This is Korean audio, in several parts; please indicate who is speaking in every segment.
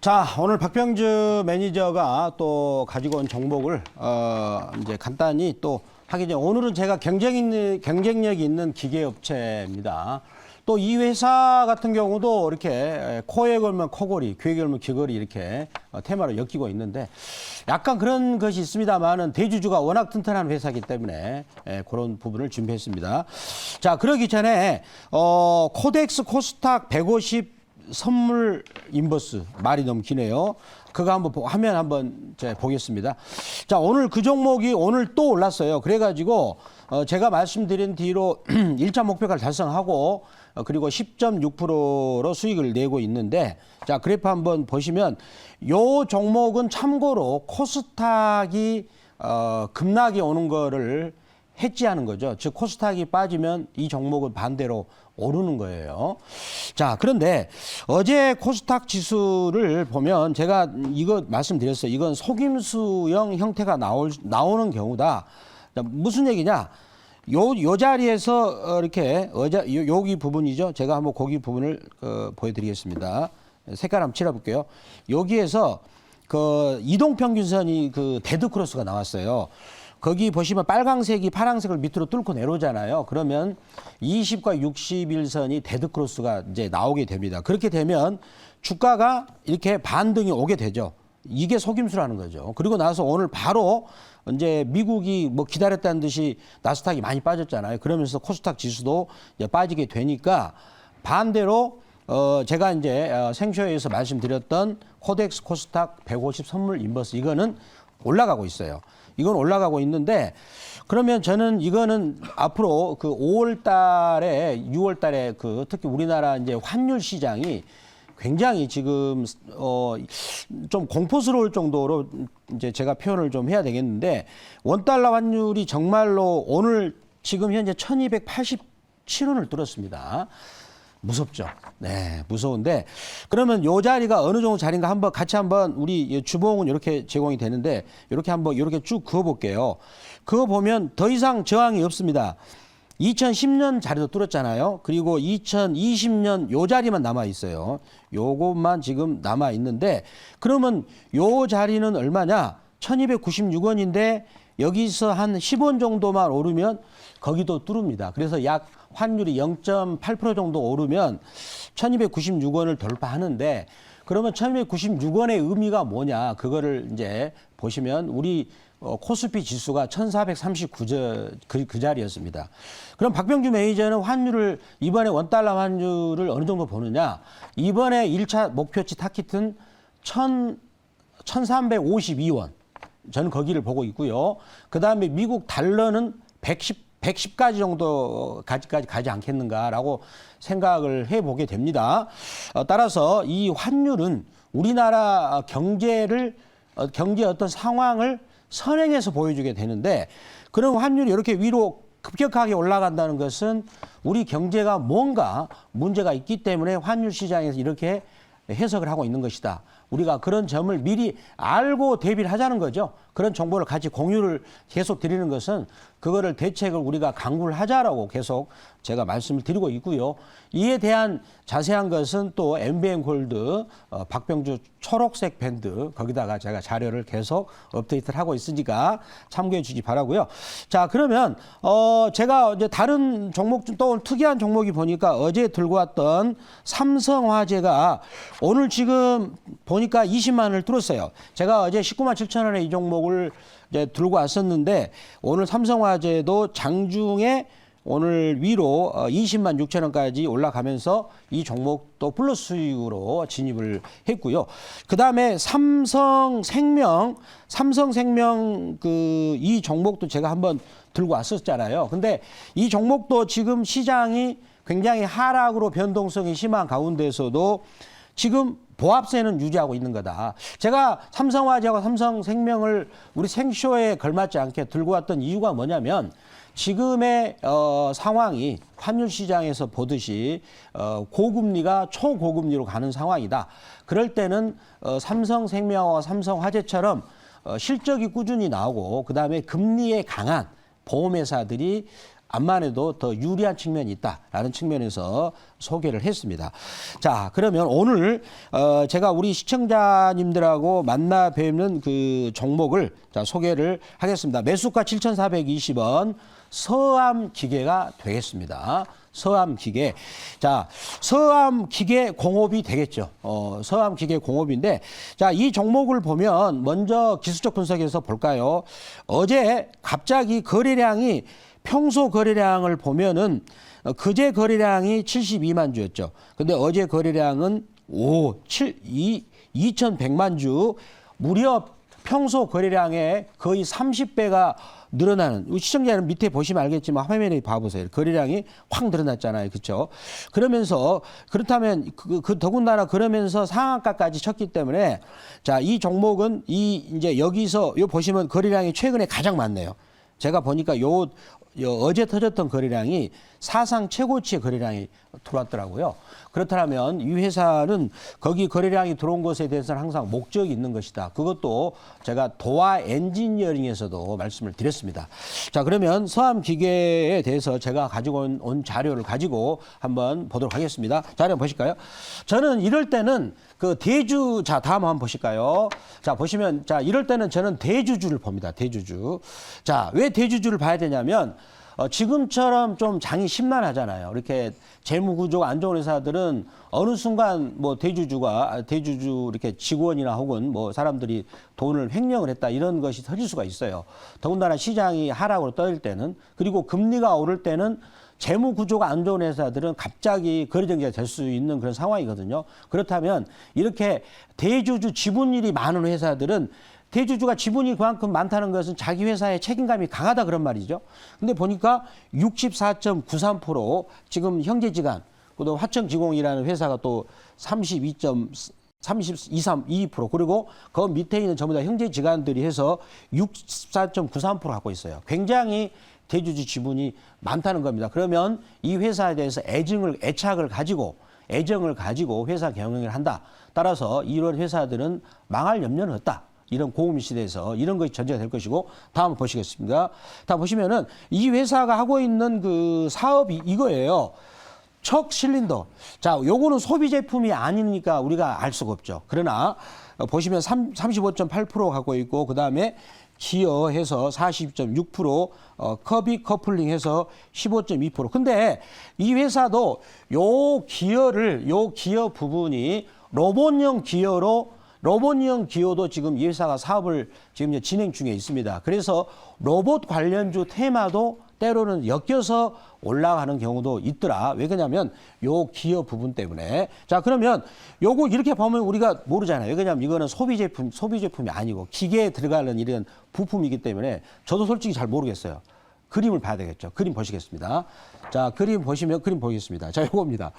Speaker 1: 자, 오늘 박병주 매니저가 또 가지고 온 종목을 어 이제 간단히 또 하기 전에 오늘은 제가 경쟁 있는 경쟁력 있는 기계 업체입니다. 또 이 회사 같은 경우도 이렇게 코에 걸면 코걸이, 귀에 걸면 귀걸이 이렇게 어, 테마로 엮이고 있는데 약간 그런 것이 있습니다만은 대주주가 워낙 튼튼한 회사이기 때문에 예, 그런 부분을 준비했습니다. 자, 그러기 전에 어 코덱스 코스닥 150 선물 인버스 말이 너무 기네요. 그거 한번 보- 화면 한번 제가 보겠습니다. 자 오늘 그 종목이 오늘 또 올랐어요. 그래가지고 어, 제가 말씀드린 뒤로 1차 목표가를 달성하고 어, 그리고 10.6%로 수익을 내고 있는데 자 그래프 한번 보시면 요 종목은 참고로 코스닥이 어, 급락이 오는 거를 해지하는 거죠. 즉 코스닥이 빠지면 이 종목은 반대로 오르는 거예요. 자, 그런데 어제 코스닥 지수를 보면 제가 이거 말씀드렸어요. 이건 속임수형 형태가 나올 나오는 경우다. 자, 무슨 얘기냐? 요, 요 자리에서 어, 이렇게 어자, 요, 여기 부분이죠. 제가 한번 거기 부분을 어, 보여드리겠습니다. 색깔 한번 칠해볼게요. 여기에서 그 이동평균선이 그 데드크로스가 나왔어요. 거기 보시면 빨강색이 파랑색을 밑으로 뚫고 내려오잖아요. 그러면 20과 61선이 데드크로스가 이제 나오게 됩니다. 그렇게 되면 주가가 이렇게 반등이 오게 되죠. 이게 속임수라는 거죠. 그리고 나서 오늘 바로 이제 미국이 뭐 기다렸다는 듯이 나스닥이 많이 빠졌잖아요. 그러면서 코스닥 지수도 빠지게 되니까 반대로 어 제가 이제 어, 생쇼에서 말씀드렸던 코덱스 코스닥 150 선물 인버스 이거는 올라가고 있어요. 이건 올라가고 있는데 그러면 저는 이거는 앞으로 그 5월 달에 6월 달에 그 특히 우리나라 이제 환율 시장이 굉장히 지금 어 좀 공포스러울 정도로 이제 제가 표현을 좀 해야 되겠는데 원 달러 환율이 정말로 오늘 지금 현재 1287원을 뚫었습니다. 무섭죠. 네, 무서운데 그러면 요 자리가 어느 정도 자리인가 한번 같이 한번 우리 주봉은 이렇게 제공이 되는데 이렇게 한번 이렇게 쭉 그어 볼게요. 그거 보면 더 이상 저항이 없습니다. 2010년 자리도 뚫었잖아요. 그리고 2020년 요 자리만 남아 있어요. 요것만 지금 남아 있는데 그러면 요 자리는 얼마냐? 1296원인데 여기서 한 10원 정도만 오르면 거기도 뚫습니다. 그래서 약 환율이 0.8% 정도 오르면 1296원을 돌파하는데 그러면 1296원의 의미가 뭐냐? 그거를 이제 보시면 우리 어, 코스피 지수가 1439저 그, 그 자리였습니다. 그럼 박병주 매니저는 환율을 이번에 원달러 환율을 어느 정도 보느냐? 이번에 1차 목표치 타깃은 1 1352원. 저는 거기를 보고 있고요. 그 다음에 미국 달러는 110, 110까지 정도까지까지 가지 않겠는가라고 생각을 해보게 됩니다. 어, 따라서 이 환율은 우리나라 경제를 어, 경제 어떤 상황을 선행해서 보여주게 되는데 그런 환율이 이렇게 위로 급격하게 올라간다는 것은 우리 경제가 뭔가 문제가 있기 때문에 환율 시장에서 이렇게 해석을 하고 있는 것이다. 우리가 그런 점을 미리 알고 대비를 하자는 거죠. 그런 정보를 같이 공유를 계속 드리는 것은 그거를 대책을 우리가 강구를 하자라고 계속 제가 말씀을 드리고 있고요. 이에 대한 자세한 것은 또 MBN 골드 어, 박병주 초록색 밴드 거기다가 제가 자료를 계속 업데이트를 하고 있으니까 참고해 주기 바라고요. 자 그러면 어 제가 이제 다른 종목 중또 특이한 종목이 보니까 어제 들고 왔던 삼성화재가 오늘 지금 보니까 20만 원을 뚫었어요. 제가 어제 19만 7천 원에 이 종목을 이제 들고 왔었는데 오늘 삼성화재도 장중에 오늘 위로 어, 20만 6천 원까지 올라가면서 이 종목도 플러스 수익으로 진입을 했고요. 그 다음에 삼성생명, 삼성생명 그 이 종목도 제가 한번 들고 왔었잖아요. 근데 이 종목도 지금 시장이 굉장히 하락으로 변동성이 심한 가운데서도 지금 보합세는 유지하고 있는 거다. 제가 삼성화재와 삼성생명을 우리 생쇼에 걸맞지 않게 들고 왔던 이유가 뭐냐면 지금의 어, 상황이 환율 시장에서 보듯이 어, 고금리가 초고금리로 가는 상황이다. 그럴 때는 어, 삼성생명과 삼성화재처럼 어, 실적이 꾸준히 나오고 그 다음에 금리에 강한 보험회사들이 암만 해도 더 유리한 측면이 있다라는 측면에서 소개를 했습니다. 자, 그러면 오늘 어 제가 우리 시청자님들하고 만나 뵙는 그 종목을 자 소개를 하겠습니다. 매수가 7,420원 서암 기계가 되겠습니다. 서암 기계. 자, 서암 기계 공업이 되겠죠. 어, 서암 기계 공업인데, 자, 이 종목을 보면 먼저 기술적 분석에서 볼까요? 어제 갑자기 거래량이 평소 거래량을 보면은 어, 그제 거래량이 72만 주였죠. 근데 어제 거래량은 5, 7, 2, 2,100만 주 무려 평소 거래량의 거의 30배가 늘어나는 시청자는 밑에 보시면 알겠지만 화면에 봐보세요. 거래량이 확 늘어났잖아요. 그렇죠? 그러면서 그렇다면 그, 그 더군다나 그러면서 상한가까지 쳤기 때문에 자, 이 종목은 이 이제 여기서 요 보시면 거래량이 최근에 가장 많네요. 제가 보니까 요, 요 어제 터졌던 거래량이 사상 최고치의 거래량이 들어왔더라고요. 그렇다면 이 회사는 거기 거래량이 들어온 것에 대해서는 항상 목적이 있는 것이다. 그것도 제가 도화 엔지니어링에서도 말씀을 드렸습니다. 자, 그러면 서암 기계에 대해서 제가 가지고 온, 온 자료를 가지고 한번 보도록 하겠습니다. 자료 보실까요? 저는 이럴 때는 그 대주 자 다음 한번 보실까요? 자 보시면 자 이럴 때는 저는 대주주를 봅니다. 대주주. 자 왜 대주주를 봐야 되냐면 어, 지금처럼 좀 장이 심란하잖아요. 이렇게 재무 구조가 안 좋은 회사들은 어느 순간 뭐 대주주가 아, 대주주 이렇게 직원이나 혹은 뭐 사람들이 돈을 횡령을 했다 이런 것이 터질 수가 있어요. 더군다나 시장이 하락으로 떠일 때는 그리고 금리가 오를 때는 재무 구조가 안 좋은 회사들은 갑자기 거래 정지가 될 수 있는 그런 상황이거든요. 그렇다면 이렇게 대주주 지분율이 많은 회사들은 대주주가 지분이 그만큼 많다는 것은 자기 회사의 책임감이 강하다 그런 말이죠. 근데 보니까 64.93% 지금 형제지간 또 화천지공이라는 회사가 또 32. 32, 3, 2% 그리고 그 밑에 있는 전부 다 형제 지간들이 해서 64.93% 갖고 있어요. 굉장히 대주주 지분이 많다는 겁니다. 그러면 이 회사에 대해서 애증을 애착을 가지고 애정을 가지고 회사 경영을 한다. 따라서 이런 회사들은 망할 염려는 없다. 이런 고금 시대에서 이런 것이 전제가 될 것이고 다음 보시겠습니다. 다음 보시면은 이 회사가 하고 있는 그 사업이 이거예요. 척 실린더. 자, 요거는 소비 제품이 아니니까 우리가 알 수가 없죠. 그러나 어, 보시면 35.8% 갖고 있고 그다음에 기어해서 40.6% 어, 커비 커플링 해서 15.2%. 근데 이 회사도 요 기어를 요 기어 부분이 로봇형 기어로 로봇형 기어도 지금 이 회사가 사업을 지금 진행 중에 있습니다. 그래서 로봇 관련주 테마도 때로는 엮여서 올라가는 경우도 있더라. 왜 그러냐면 요 기어 부분 때문에. 자, 그러면 요거 이렇게 보면 우리가 모르잖아요. 왜 그러냐면 이거는 소비 제품, 소비 제품이 아니고 기계에 들어가는 이런 부품이기 때문에 저도 솔직히 잘 모르겠어요. 그림을 봐야 되겠죠. 그림 보시겠습니다. 자, 그림 보시면 그림 보겠습니다. 자, 요겁니다.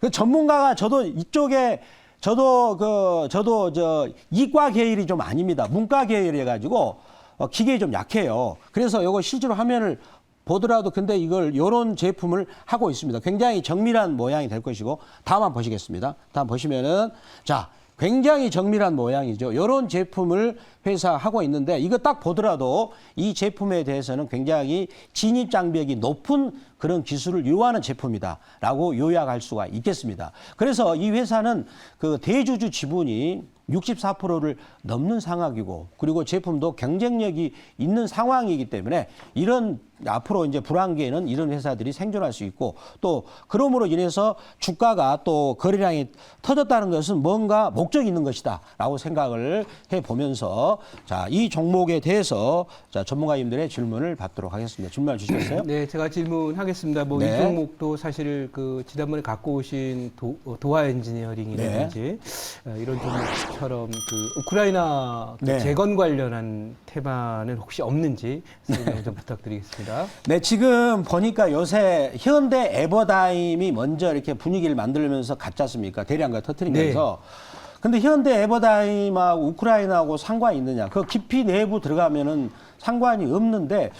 Speaker 1: 그 전문가가 저도 이쪽에 저도 그 저도 저 이과 계열이 좀 아닙니다. 문과 계열이 가지고 어, 기계에 좀 약해요. 그래서 요거 실제로 화면을 보더라도 근데 이걸 요런 제품을 하고 있습니다. 굉장히 정밀한 모양이 될 것이고 다음 한번 보시겠습니다. 다음 보시면은 자 굉장히 정밀한 모양이죠. 요런 제품을 회사 하고 있는데 이거 딱 보더라도 이 제품에 대해서는 굉장히 진입 장벽이 높은 그런 기술을 요하는 제품이다라고 요약할 수가 있겠습니다. 그래서 이 회사는 그 대주주 지분이 64%를 넘는 상황이고 그리고 제품도 경쟁력이 있는 상황이기 때문에 이런 앞으로 이제 불황기에는 이런 회사들이 생존할 수 있고 또 그럼으로 인해서 주가가 또 거래량이 터졌다는 것은 뭔가 목적이 있는 것이다라고 생각을 해 보면서 자 이 종목에 대해서 자 전문가님들의 질문을 받도록 하겠습니다. 질문 주시겠어요?
Speaker 2: 네, 제가 질문하겠습니다. 뭐이
Speaker 1: 네.
Speaker 2: 종목도 사실 그 지난번에 갖고 오신 도, 어, 도화
Speaker 1: 네.
Speaker 2: 엔지니어링이라든지 어, 이런 종목처럼 그 우크라이나 그
Speaker 1: 네.
Speaker 2: 재건 관련한 테마는 혹시 없는지 설명 좀 부탁드리겠습니다.
Speaker 1: 네, 지금 보니까 요새 현대 에버다임이 먼저 이렇게 분위기를 만들면서 갔지 않습니까? 대량가 터트리면서. 근데 현대 에버다임하고 우크라이나하고 상관이 있느냐? 그 깊이 내부 들어가면은 상관이 없는데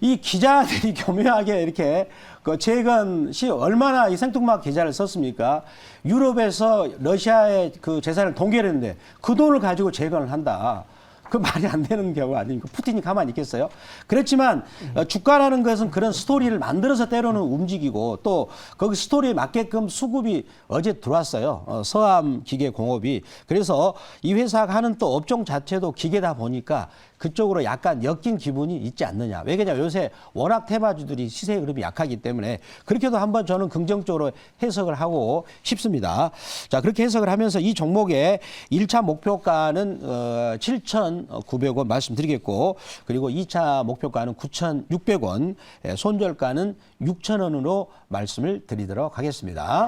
Speaker 1: 이 기자들이 교묘하게 이렇게 그 최근 시 얼마나 이 생뚱맞 기자를 썼습니까? 유럽에서 러시아의 그 재산을 동결했는데 그 돈을 가지고 재건을 한다. 그 말이 안 되는 경우 아닙니까? 푸틴이 가만히 있겠어요? 그렇지만 어, 주가라는 것은 그런 스토리를 만들어서 때로는 움직이고 또 거기 스토리에 맞게끔 수급이 어제 들어왔어요. 어, 서암 기계 공업이. 그래서 이 회사가 하는 또 업종 자체도 기계다 보니까 그쪽으로 약간 엮인 기분이 있지 않느냐. 왜냐면 요새 워낙 테마주들이 시세 흐름이 약하기 때문에 그렇게도 한번 저는 긍정적으로 해석을 하고 싶습니다. 자, 그렇게 해석을 하면서 이 종목의 일차 목표가는 어, 7,900원 말씀드리겠고 그리고 이차 목표가는 9,600원, 예, 손절가는 6,000원으로 말씀을 드리도록 하겠습니다.